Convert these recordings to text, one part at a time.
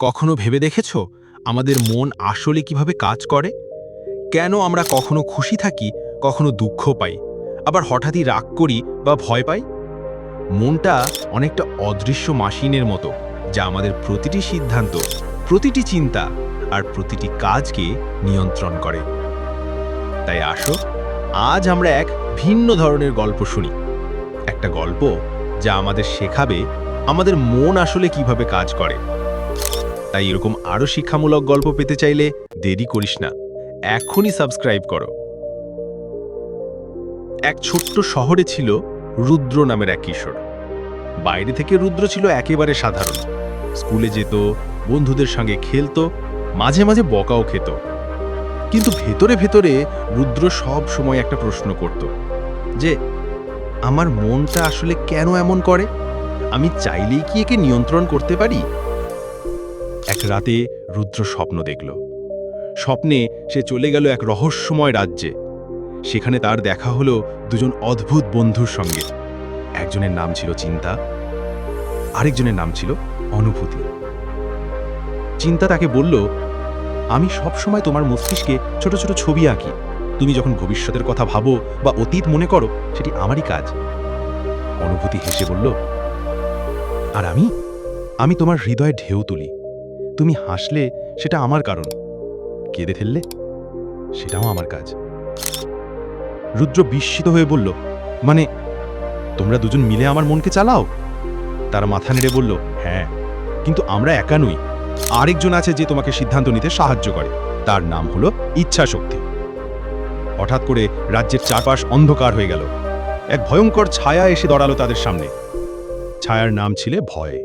কখনো ভেবে দেখেছ আমাদের মন আসলে কীভাবে কাজ করে? কেন আমরা কখনো খুশি থাকি, কখনো দুঃখ পাই, আবার হঠাৎই রাগ করি বা ভয় পাই? মনটা অনেকটা অদৃশ্য মাসিনের মতো, যা আমাদের প্রতিটি সিদ্ধান্ত, প্রতিটি চিন্তা আর প্রতিটি কাজকে নিয়ন্ত্রণ করে। তাই আসো, আজ আমরা এক ভিন্ন ধরনের গল্প শুনি। একটা গল্প যা আমাদের শেখাবে আমাদের মন আসলে কীভাবে কাজ করে। তাই এরকম আরও শিক্ষামূলক গল্প পেতে চাইলে দেরি করিস না। এখনই সাবস্ক্রাইব করো। এক ছোট্ট শহরে ছিল রুদ্র নামের এক কিশোর। বাইরে থেকে রুদ্র ছিল একেবারে সাধারণ। স্কুলে যেত, বন্ধুদের সঙ্গে খেলতো, মাঝে মাঝে বকাও খেত। কিন্তু ভেতরে ভেতরে রুদ্র সব সময় একটা প্রশ্ন করত যে, আমার মনটা আসলে কেন এমন করে? আমি চাইলেই কি একে নিয়ন্ত্রণ করতে পারি? রাতে রুদ্র স্বপ্ন দেখল। স্বপ্নে সে চলে গেল এক রহস্যময় রাজ্যে। সেখানে তার দেখা হলো দুজন অদ্ভুত বন্ধুর সঙ্গে। একজনের নাম ছিল চিন্তা, আরেকজনের নাম ছিল অনুভূতি। চিন্তা তাকে বলল, আমি সব সময় তোমার মস্তিষ্কে ছোট ছোট ছবি আঁকি। তুমি যখন ভবিষ্যতের কথা ভাবো বা অতীত মনে করো, সেটি আমারই কাজ। অনুভূতি হেসে বলল, আর আমি? আমি তোমার হৃদয়ে ঢেউ তুলি। তুমি হাসলে সেটা আমার কারণ। কেঁদে ফেললে সেটাও আমার কাজ। রুদ্র বিস্মিত হয়ে বলল মানে তোমরা দুজন মিলে আমার মনকে চালাও? তার মাথা নেড়ে বলল হ্যাঁ কিন্তু আমরা একা নই। আরেকজন আছে যে তোমাকে সিদ্ধান্ত নিতে সাহায্য করে। তার নাম হলো ইচ্ছা শক্তি হঠাৎ করে রাজ্যের চারপাশ অন্ধকার হয়ে গেল। এক ভয়ঙ্কর ছায়া এসে দাঁড়াল তাদের সামনে। ছায়ার নাম ছিলে ভয়।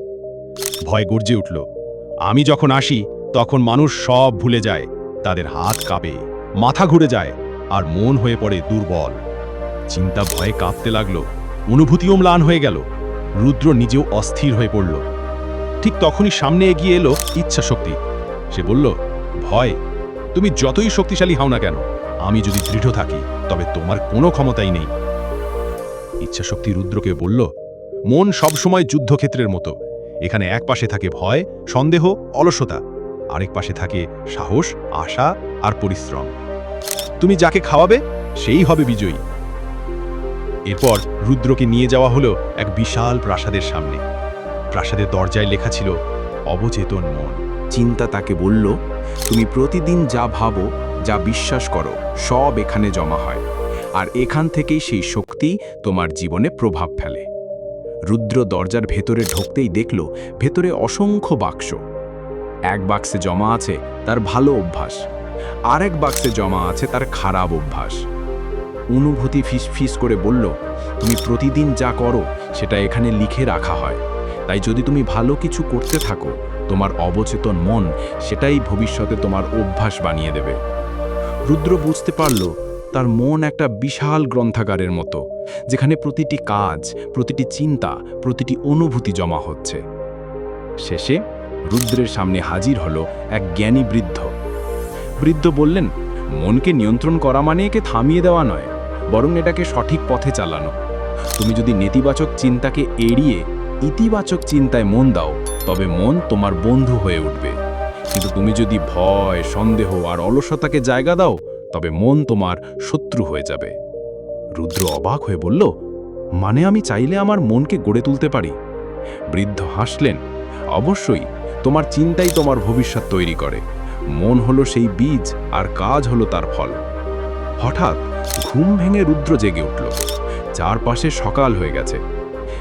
ভয় গর্জে উঠল। আমি যখন আসি, তখন মানুষ সব ভুলে যায়। তাদের হাত কাঁপে, মাথা ঘুরে যায়, আর মন হয়ে পড়ে দুর্বল। চিন্তা ভয়ে কাঁপতে লাগল, অনুভূতিও ম্লান হয়ে গেল, রুদ্র নিজেও অস্থির হয়ে পড়ল। ঠিক তখনই সামনে এগিয়ে এলো ইচ্ছা শক্তি। সে বলল, ভয়, তুমি যতই শক্তিশালী হও না কেন, আমি যদি দৃঢ় থাকি, তবে তোমার কোনো ক্ষমতাই নেই। ইচ্ছা শক্তি রুদ্রকে বলল, মন সবসময় যুদ্ধক্ষেত্রের মতো। এখানে এক পাশে থাকে ভয়, সন্দেহ, অলসতা। আরেক পাশে থাকে সাহস, আশা আর পরিশ্রম। তুমি যাকে খাওয়াবে, সেই হবে বিজয়ী। এরপর রুদ্রকে নিয়ে যাওয়া হলো এক বিশাল প্রাসাদের সামনে। প্রাসাদের দরজায় লেখা ছিল, অবচেতন মন। চিন্তা তাকে বলল, তুমি প্রতিদিন যা ভাবো, যা বিশ্বাস করো, সব এখানে জমা হয়। আর এখান থেকেই সেই শক্তি তোমার জীবনে প্রভাব ফেলে। রুদ্র দরজার ভেতরে ঢুকতেই দেখল ভেতরে অসংখ্য বাক্স। এক বাক্সে জমা আছে তার ভালো অভ্যাস আর এক বাক্সে জমা আছে তার খারাপ অভ্যাস। অনুভূতি ফিস ফিস করে বলল, তুমি প্রতিদিন যা করো, সেটা এখানে লিখে রাখা হয়। তাই যদি তুমি ভালো কিছু করতে থাকো, তোমার অবচেতন মন সেটাই ভবিষ্যতে তোমার অভ্যাস বানিয়ে দেবে। রুদ্র বুঝতে পারল তার মন একটা বিশাল গ্রন্থাগারের মতো, যেখানে প্রতিটি কাজ, প্রতিটি চিন্তা, প্রতিটি অনুভূতি জমা হচ্ছে। শেষে রুদ্রের সামনে হাজির হলো এক জ্ঞানী বৃদ্ধ। বৃদ্ধ বললেন, মনকে নিয়ন্ত্রণ করা মানে একে থামিয়ে দেওয়া নয়, বরং এটাকে সঠিক পথে চালানো। তুমি যদি নেতিবাচক চিন্তাকে এড়িয়ে ইতিবাচক চিন্তায় মন দাও, তবে মন তোমার বন্ধু হয়ে উঠবে। কিন্তু তুমি যদি ভয়, সন্দেহ আর অলসতাকে জায়গা দাও তবে মন তোমার শত্রু হয়ে যাবে। রুদ্র অবাক হয়ে বলল মানে আমি চাইলে আমার মনকে গড়ে তুলতে পারি? বৃদ্ধ হাসলেন, অবশ্যই, তোমার চিন্তাই তোমার ভবিষ্যৎ তৈরি করে। মন হলো সেই বীজ আর কাজ হলো তার ফল। হঠাৎ ঘুম ভেঙে রুদ্র জেগে উঠল। চারপাশে সকাল হয়ে গেছে।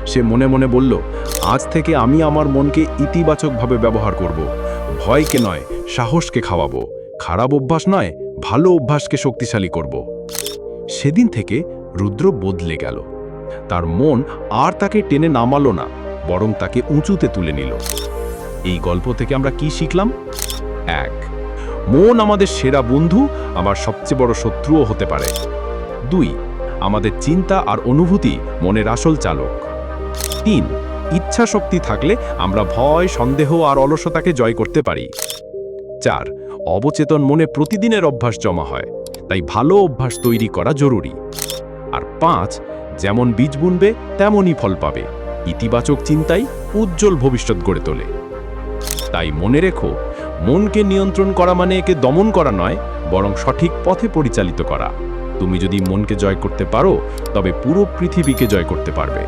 সে মনে মনে বলল, আজ থেকে আমি আমার মনকে ইতিবাচকভাবে ব্যবহার করব। ভয়কে নয়, সাহসকে খাওয়াবো। খারাপ অভ্যাস নয় ভালো অভ্যাসকে শক্তিশালী করব। সেদিন থেকে রুদ্র বদলে গেল। তার মন আর তাকে টেনে নামালো না, বরং তাকে উঁচুতে তুলে নিল। এই গল্প থেকে আমরা কি শিখলাম? এক, মন আমাদের সেরা বন্ধু আমার সবচেয়ে বড় শত্রুও হতে পারে। দুই, আমাদের চিন্তা আর অনুভূতি মনের আসল চালক। তিন ইচ্ছা শক্তি থাকলে আমরা ভয়, সন্দেহ আর অলসতাকে জয় করতে পারি। চার অবচেতন মনে প্রতিদিনের অভ্যাস জমা হয়, তাই ভালো অভ্যাস তৈরি করা জরুরি। আর পাঁচ, যেমন বীজ বুনবে, তেমনই ফল পাবে। ইতিবাচক চিন্তাই উজ্জ্বল ভবিষ্যৎ গড়ে তোলে। তাই মনে রেখো, মনকে নিয়ন্ত্রণ করা মানে একে দমন করা নয়, বরং সঠিক পথে পরিচালিত করা। তুমি যদি মনকে জয় করতে পারো, তবে পুরো পৃথিবীকে জয় করতে পারবে।